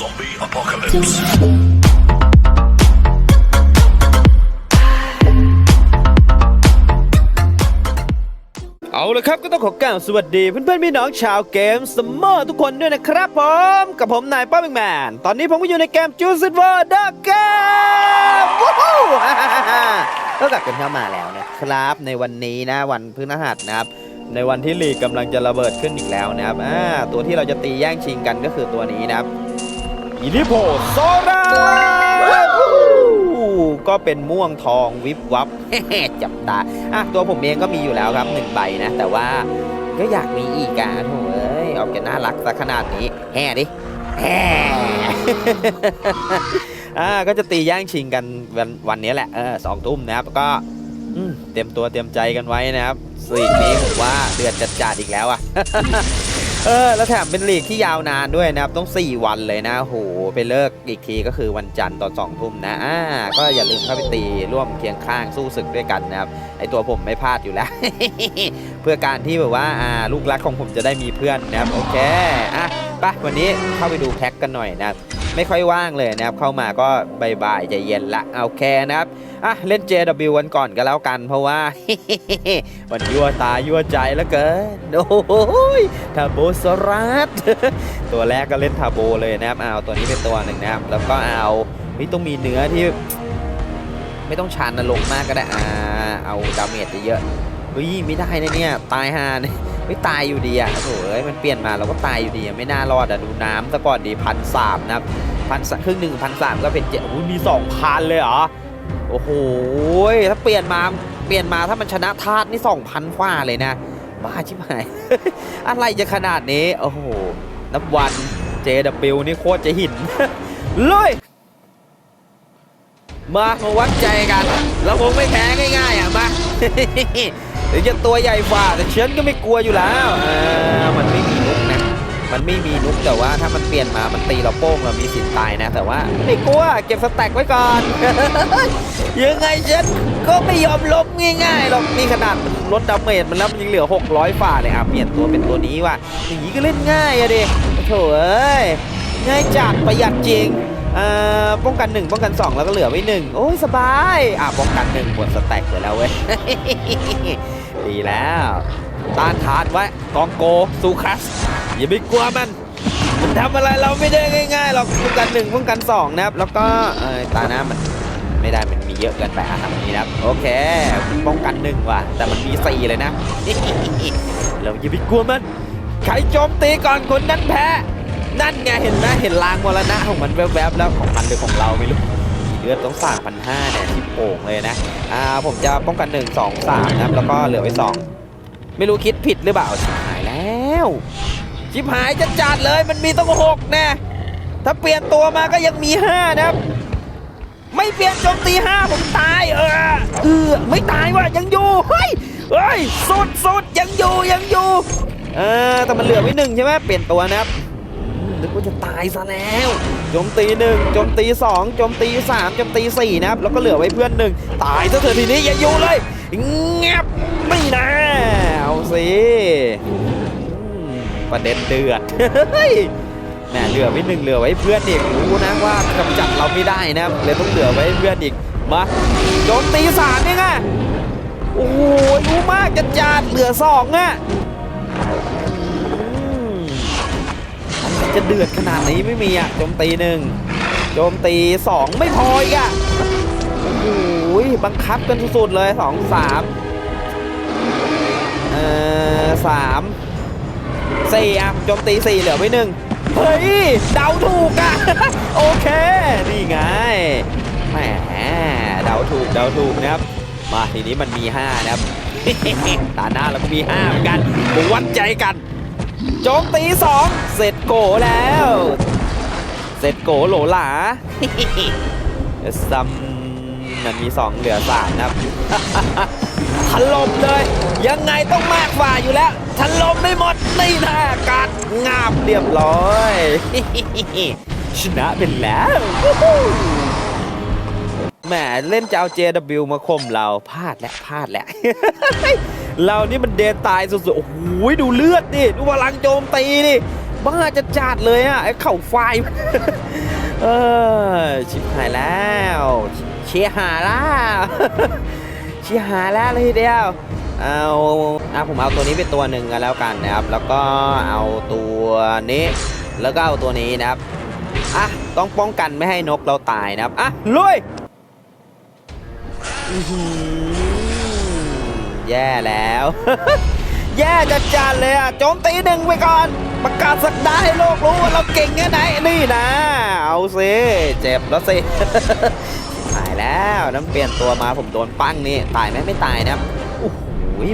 Zombie apocalypse. เอาละครับก็ต้องขอกล่าวสวัสดีเพื่อนๆพี่น้องชาวเกมสมเมอร์ทุกคนด้วยนะครับผม กับผมนายป้าแมงแมน ตอนนี้ผมก็อยู่ในเกมจูซิตวอร์ดักเกมวู้ฮู้ก็กลับกันเข้ามาแล้วนะครับ ในวันนี้นะวันพฤหัสนะครับในวันที่ลีกกำลังจะระเบิดขึ้นอีกแล้วนะครับ อ่า ตัวที่เราจะตีแย่งชิงกันก็คือตัวนี้นะครับ อิลิโพโซราก็เป็นม่วงทองวิบวับจับตาอะตัวผมเองก็มีอยู่แล้วครับหนึ่งใบนะ แต่ว่าก็อยากมีอีกอะโถเอ้ยออกจะน่ารักซะขนาดนี้ แห่ดิแห่อ่าก็จะตีแย่งชิงกันวันวันนี้แหละเออสองทุ่มนะครับก็เตรียมตัวเตรียมใจกันไว้นะครับลีกนี้ผมว่าเดือดจัดๆอีกแล้วอะ เออแล้วแถมเป็นลีกที่ยาวนานด้วยนะครับ ต้อง 4 วันเลยนะโหไปเลิกอีกทีก็คือวันจันทร์ตอน2ทุ่มนะอ่าก็อย่าลืมเข้าไปตีร่วมเคียงข้างสู้ศึกด้วยกันนะครับไอตัวผมไม่พลาดอยู่แล้ว เพื่อการที่แบบว่าอ่าลูกรักของผมจะได้มีเพื่อนนะครับโอเคอะ ไปวันนี้เข้าไปดูแพ็กกันหน่อยนะครับไม่ค่อยว่างเลยนะครับเข้ามาก็บ่ายๆใจเย็นละโอเคนะครับอะเล่น JW วันก่อนก็แล้วกัน เพราะว่า มันยั่วตายั่วใจแล้วเกินโอ้ยทาโบสรัสตัวแรกก็เล่นทาโบเลยนะครับเอาตัวนี้เป็นตัวหนึ่งนะครับแล้วก็เอาเฮ้ยต้องมีเนื้อที่ ไม่ต้องชานลงมากก็ได้อ่าเอาดาเมจเยอะๆเฮ้ยไม่ได้นะเนี่ยตายห่าเนี่ย ไม่ตายอยู่ดีอะโอ้ยมันเปลี่ยนมาเราก็ตายอยู่ดีอะไม่น่ารอดอะดูน้ำซะก่อนดีพันสามนะครับพันครึ่งหนึ่งพันสามก็เป็นเจ็ดมีสองพันเลยเหรอโอ้โหถ้าเปลี่ยนมาเปลี่ยนมาถ้ามันชนะธาตุนี่สองพันฟ้าเลยนะบ้าชิบหายอะไรจะขนาดนี้ โอ้โห นับวัน JW นี่โคตรจะหิน เลยมามาวัดใจกัน เราคงไม่แพ้ง่ายๆอะมา ถึงจะตัวใหญ่ฝ่าแต่เชิญก็ไม่กลัวอยู่แล้วมันไม่มีนุกนะ มันไม่มีนุกแต่ว่าถ้ามันเปลี่ยนมา มันตีเราโป้งเรามีสิทธิ์ตายนะ แต่ว่าไม่กลัวเก็บสแต็กไว้ก่อน ยังไงฉันก็ไม่ยอมล้มง่ายๆหรอกนี่ขนาดมันลดดาเมจมันแล้วมันยังเหลือ 600 ฝ่าเลยอะเปลี่ยนตัวเป็นตัวนี้ว่ะอย่างนี้ก็เล่นง่ายอะดิโถ่เอ้ยง่ายจัดประหยัดจริงอ่าป้องกัน 1 ป้องกัน 2 แล้วก็เหลือไว้ 1 โอ้ย สบาย อะ ป้องกัน 1 หมดสแต็กเลยแล้วเว้ย ดีแล้วต้านทานไว้กองโกซูคัส อย่าไปกลัวมัน มันทำอะไรเราไม่ได้ง่ายๆหรอกป้องกันหนึ่งป้องกันสองนะครับ แล้วก็เออตาหน้ามันไม่ได้มันมีเยอะเกินไปอะทำอย่างนี้นะครับ โอเคป้องกันหนึ่งว่ะ แต่มันมีสี่เลยนะ เราอย่าไปกลัวมันใครโจมตีก่อนคนนั้นแพ้ นั่นไงเห็นไหมเห็นลางมรณะของมันแวบๆแล้วของมันหรือของเราไม่รู้ เลือดต้องสามพันห้าเนี่ยที่โป่งเลยนะอ่าผมจะป้องกันหนึ่งสองสามนะครับแล้วก็เหลือไว้สองไม่รู้คิดผิดหรือเปล่าหายแล้วชิบหายจะจัดเลยมันมีต้องหกแน่ถ้าเปลี่ยนตัวมาก็ยังมีห้านะครับ ไม่เปลี่ยนโจมตีห้าผมตายเออเออไม่ตายว่ะยังอยู่เฮ้ยเฮ้ยสุดสุดยังอยู่ยังอยู่เออแต่มันเหลือไว้หนึ่งใช่ไหมเปลี่ยนตัวนะครับอืมนึกว่าจะตายซะแล้ว โจมตีหนึ่งโจมตีสองโจมตีสามโจมตีสี่นะครับแล้วก็เหลือไว้เพื่อนหนึ่งตายซะเถอะทีนี้อย่าอยู่เลยเงียบไม่นะเอาสิประเด็นเดือดเฮ้ยแหมเหลือไว้หนึ่งเหลือไว้เพื่อนอีกรู้นะว่ากำจัดเราไม่ได้นะเลยต้องเหลือไว้เพื่อนอีกมาโจมตีสามเนี่ยไงโอ้โหรู้มากจัดจัดเหลือสองอะ จะเดือดขนาดนี้ไม่มีอะโจมตีหนึ่งโจมตีสองไม่พออีกอะโอ้โหบังคับกันสุดๆเลยสองสามเอ่อสามสี่อะโจมตีสี่เหลือไว้หนึ่งเฮ้ยเดาถูกอะโอเค นี่ไงแหมเดาถูกเดาถูกนะครับ มาทีนี้มันมี 5 นะครับตาหน้าเราก็มี5เหมือนกันวัดใจกัน โจมตี2เสร็จโกแล้ว เสร็จโกโหลหลาซัมมันมี2เหลือ3นะครับถล่มเลย ยังไงต้องมากกว่าอยู่แล้วถล่มไม่หมดนี่นะการงาบเรียบร้อยชนะเป็นแล้วแหมเล่นจะเอา JW มาข่มเราพลาดแล้วพลาดแล้ว เรานี่มันเดนตายสุดๆ โอ้โหดูเลือดดิ ดูพลังโจมตีดิบ้าจะจัดเลยอะไอ้เข่าไฟเออชิบหายแล้ว เชียหาแล้วเชียหาแล้วเลยทีเดียวเอาอะผมเอาตัวนี้เป็นตัวหนึ่งกันแล้วกันนะครับ แล้วก็เอาตัวนี้ แล้วก็เอาตัวนี้นะครับ อะ ต้องป้องกันไม่ให้นกเราตายนะครับ อะ ลุย แย่แล้ว แย่จัดจานเลยอะโจมตีหนึ่งไปก่อน ประกาศสักดาให้โลกรู้ว่าเราเก่งแค่ไหนนี่นะ เอาสิเจ็บแล้วสิหายแล้วน้ำเปลี่ยนตัวมาผมโดนปั้งนี่ตายไหมไม่ตายนะครับโอ้โห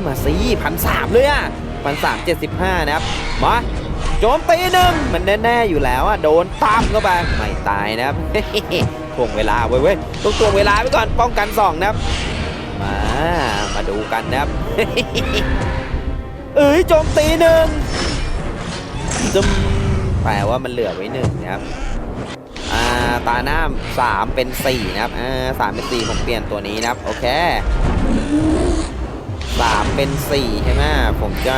มาสิพันสามเลยอะพันสามเจ็ดสิบห้านะครับมาโจมตีหนึ่งมันแน่ๆอยู่แล้วอะโดนตามเข้าไปไม่ตายนะครับถ่วงเวลาเว้ยเว้ยต้องถ่วงเวลาไว้ก่อนป้องกันสองนะครับ มา มาดูกันนะครับ เอ้ยโจมตีหนึ่งจึมแปลว่ามันเหลือไว้หนึ่งนะครับ อ่า ตาหน้าสามเป็นสี่นะครับ อ่าสามเป็นสี่ผมเปลี่ยนตัวนี้นะครับ โอเคสามเป็นสี่ใช่ไหมผมจะ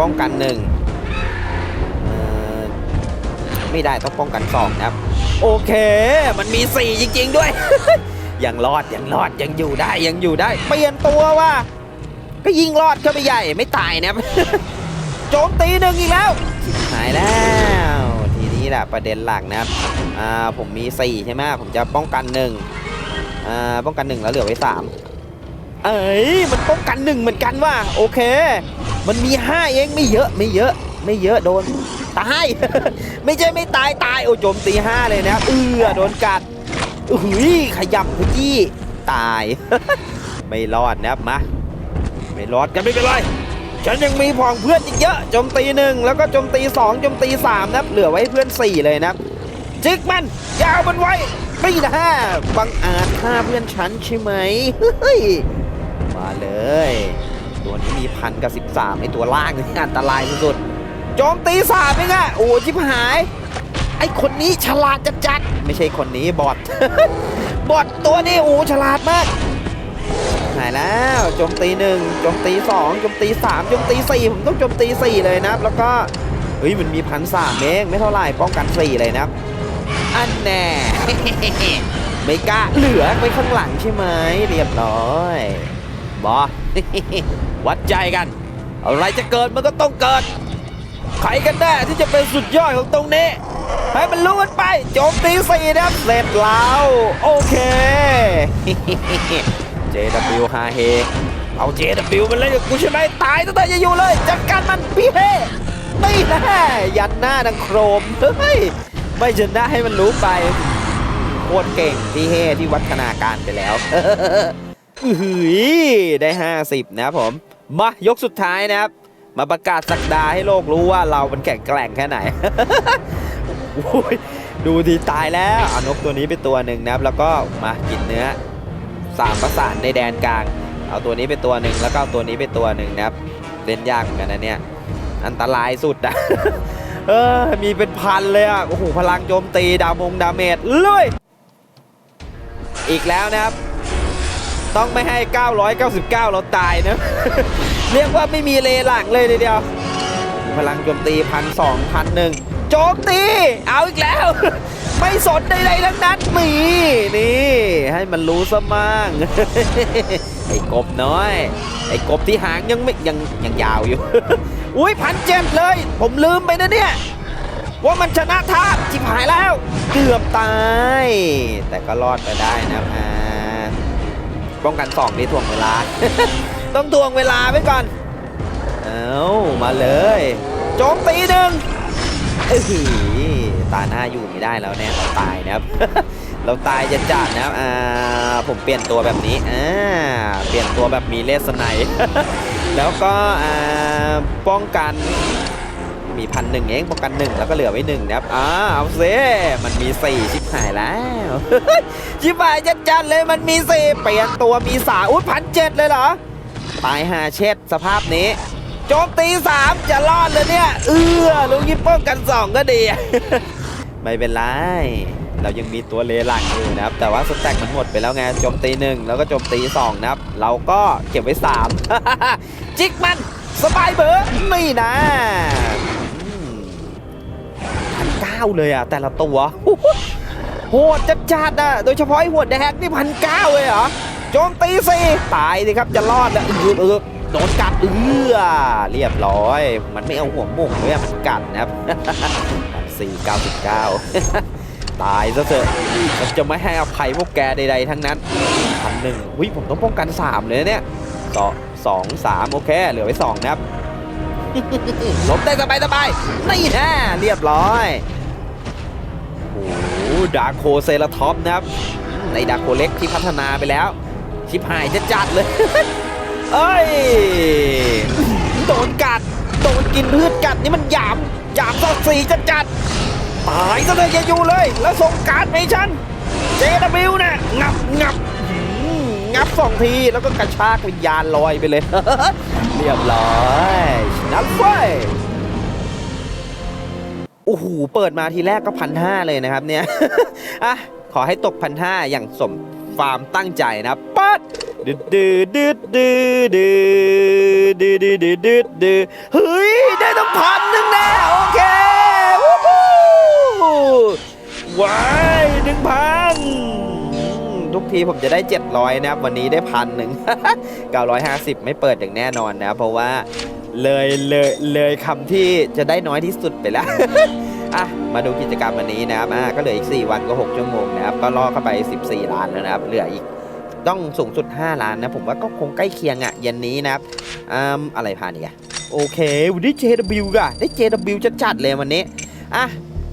ป้องกันหนึ่งไม่ได้ต้องป้องกันสองนะครับ โอเค มันมีสี่จริง ๆ ด้วย ยังรอดยังรอดยังอยู่ได้ยังอยู่ได้ เปลี่ยนตัวว่า ก็ยิงรอดเข้าไปใหญ่ไม่ตายนะโจมตีหนึ่งอีกแล้วหายแล้วทีนี้แหละประเด็นหลักนะครับอ่าผมมี4ใช่ไหมผมจะป้องกันหนึ่งอ่าป้องกันหนึ่งแล้วเหลือไว้3เอ้ยมันป้องกันหนึ่งเหมือนกันว่ะโอเค มันมี5เองไม่เยอะไม่เยอะไม่เยอะโดนตาย ไม่ใช่ไม่ตายตายโอ้โจมตี5เลยนะเออโดนกัด อุ้ยขยับขยี้ตาย ไม่รอดนะครับมา ไม่รอดกันไม่เป็นไรฉันยังมีพองเพื่อนอีกเยอะโจมตีหนึ่งแล้วก็โจมตีสองโจมตีสามนะครับเหลือไว้เพื่อนสี่เลยนะครับจิกมันยาวมันไว้ไม่นะบังอาจฆ่าเพื่อนฉันใช่ไหมเฮ้ยมาเลย ตัวนี้มีพันกับสิบสามไอตัวล่างนี่อันตรายสุดๆโจมตีสามเองอะโอ้ชิบหาย ไอคนนี้ฉลาดจัดจัดๆไม่ใช่คนนี้บอทบอทตัวนี้โอ้ฉลาดมากหายแล้วโจมตีหนึ่งโจมตีสองโจมตีสามโจมตีสี่ผมต้องโจมตีสี่เลยนะครับ แล้วก็เฮ้ยมันมีพันสามเองไม่เท่าไหร่ป้องกันสี่เลยนะครับ อันแน่ไม่กล้าเหลือไว้ข้างหลังใช่ไหมเรียบร้อยบอวัดใจกัน อะไรจะเกิดมันก็ต้องเกิด ใครกันแน่ที่จะเป็นสุดยอดของตรงนี้ ให้มันรู้กันไปโจมตีสี่นะครับเสร็จแล้วโอเค JW ฮาเฮเอา JW มันเล่นกับกูใช่ไหมตายตั้งแต่จะอยู่เลยจัดการมันพี่เฮนี่แน่ยันหน้าดังโครมเฮ้ยไม่ชนะให้มันรู้ไปโคตรเก่งพี่เฮที่วัฒนาการไปแล้วอื้อหือได้ 50 นะผม มายกสุดท้ายนะครับ มาประกาศสักดาให้โลกรู้ว่าเรามันแข็งแกร่งแค่ไหน อ้ยดูดีตายแล้วเอานกตัวนี้เป็นตัวหนึ่งนะครับ แล้วก็มากินเนื้อสามประสานในแดนกลาง เอาตัวนี้เป็นตัวหนึ่งแล้วก็เอาตัวนี้เป็นตัวหนึ่งนะครับเล่นยากเหมือนกันนะเนี่ยอันตรายสุดอะเออมีเป็นพันเลยอะโอ้โหพลังโจมตีดาวมงดาเมจเลยอีกแล้วนะครับ ต้องไม่ให้ 999 เราตายนะ เรียกว่าไม่มีเลหลังเลยเดียว พลังโจมตีพันสองพันหนึ่ง โจมตี เอาอีกแล้ว ไม่สนใดๆทั้งนั้นมี นี่ ให้มันรู้ซะมั่งไอ้กบน้อย ไอ้กบที่หางยังไม่ยังยังยาวอยู่ อุ้ยพันเจ็ดเลย ผมลืมไปนะเนี่ย ว่ามันชนะท่าจิบหายแล้ว เกือบตาย แต่ก็รอดไปได้นะครับอ่าป้องกันสองนี่ถ่วงเวลา ต้องถ่วงเวลาไว้ก่อน เอามาเลย โจมตีหนึ่ง เอ้ยตาหน้าอยู่ไม่ได้แล้วเนี่ยเราตายนะครับ เราตายจะจัดนะครับอ่าผมเปลี่ยนตัวแบบนี้อ่าเปลี่ยนตัวแบบมีเลสไนแล้วก็อ่าป้องกันมีพันหนึ่งเองป้องกันหนึ่งแล้วก็เหลือไว้หนึ่งนะครับอ่าเอาเซมันมีสี่ชิบหายแล้วชิบหายจัดจัดเลยมันมีสี่เปลี่ยนตัวมีสาอุ้ยพันเจ็ดเลยเหรอตายหาเช็ดสภาพนี้ โจมตีสามจะรอดเลยเนี่ยเออลูกยิปป้องกันสองก็ดี ไม่เป็นไร เรายังมีตัวเลหลังอยู่นะครับ แต่ว่าสแต็กมันหมดไปแล้วไงโจมตีหนึ่งแล้วก็โจมตีสองนะครับ เราก็เก็บไว้สามจิกมันสบายเบอร์นี่นะอืเก้าเลยอะ แต่ละตัวโหดจัดจัดอะ โดยเฉพาะไอ้หัวแดงนี่พันเก้าเลยเหรอโจมตีสิตายสิครับจะรอดแล้วเออเออ โดนกัดเอื้อเรียบร้อย มันไม่เอาหัวหม่งเลยมันกัดนะครับสี่เก้าสิบเก้าตายซะเถอะฉันจะไม่ให้อภัยพวกแกใดๆทั้งนั้นพันหนึ่งวิผมต้องป้องกันสามเลยเนี่ยสองสองสามโอเค เหลือไว้สองนะครับหลบได้สบายสบายนี่แน่เรียบร้อยโอ้โหดาโคเซราท็อปนะครับในดาโคเล็กที่พัฒนาไปแล้ว ชิบหายจะจัดเลย เอ้ย โดนกัด โดนกินพืชกัดนี่มันหยาม หยามต่อสีจะจัดตายซะเลยอย่าอยู่เลย แล้วส่งการ์ดไปให้ฉัน JW น่ะงับงับงับสองทีแล้วก็กระชากวิญญาณลอยไปเลย เรียบร้อยชนะไฟโอ้โห เปิดมาทีแรกก็พันห้าเลยนะครับเนี่ยอะขอให้ตกพันห้าอย่างสม ฟาร์มตั้งใจนะปัดดดดืดดืดดืดดืดดืดดืดดืดดืดดืดเฮ้ย ได้ต้องพันหนึ่งแน่โอเควู้ฮู้ว้ายหนึ่งพันทุกทีผมจะได้ 700 นะครับ วันนี้ได้พันหนึ่ง950 ไม่เปิดอย่างแน่นอนนะ เพราะว่าเลยเลยเลยคำที่จะได้น้อยที่สุดไปแล้ว อะมาดูกิจกรรมวันนี้นะครับอะก็เหลืออีก 4 วันก็ 6 ชั่วโมงนะครับ ก็ล่อเข้าไป 14 ล้านแล้วนะครับ เหลืออีกต้องสูงสุด 5 ล้านนะ ผมว่าก็คงใกล้เคียงอะเย็นนี้นะครับอืมอะไรผ่านอีกอะโอเควันนี้ JW ก่ะได้ JW จะจัดๆเลยวันนี้อะ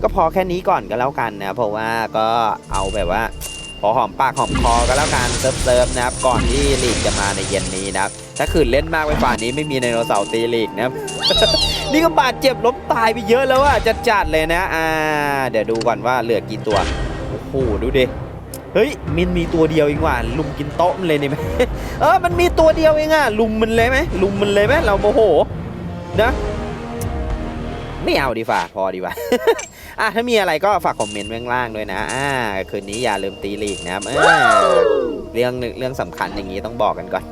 ก็พอแค่นี้ก่อนก็แล้วกันนะ เพราะว่าก็เอาแบบว่าพอหอมปากหอมคอก็แล้วกันเซิร์ฟเซิร์ฟนะครับ ก่อนที่ลีกจะมาในเย็นนี้นะครับ ถ้าขืนเล่นมากไปฝ่านี้ไม่มีไดโนเสาร์ตีลีกนะนี่ก็บาดเจ็บล้มตายไปเยอะแล้วอะจะจัดเลยนะอ่าเดี๋ยวดูก่อนว่าเหลือกี่ตัวโอ้โหดูดิเฮ้ยมินมีตัวเดียวเองว่ะลุมกินโต๊ะมันเลยนี่ไหมเออมันมีตัวเดียวเองอะลุมมันเลยไหมลุมมันเลยไหมเราโมโหนะไม่เอาดีฝ่าพอดีกว่าอะถ้ามีอะไรก็ฝากคอมเมนต์ไว้ข้างล่างด้วยนะอ่าคืนนี้อย่าลืมตีลีกนะครับเออเรื่องเรื่องสำคัญอย่างนี้ต้องบอกกันก่อน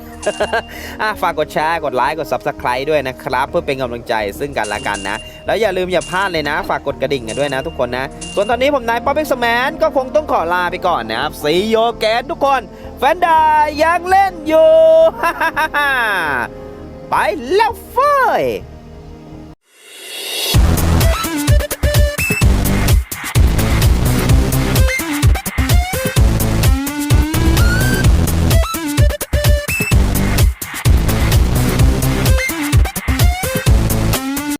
อะฝากกดแชร์กดไลค์กด Subscribe ด้วยนะครับ เพื่อเป็นกำลังใจซึ่งกันและกันนะ แล้วอย่าลืมอย่าพลาดเลยนะ ฝากกดกระดิ่งกันด้วยนะทุกคนนะ ส่วนตอนนี้ผมนายป๊อปเอ็กซ์แมนก็คงต้องขอลาไปก่อนนะครับซีโยแกนทุกคนแฟนดายังเล่นอยู่ ไปแล้วเฟ้ย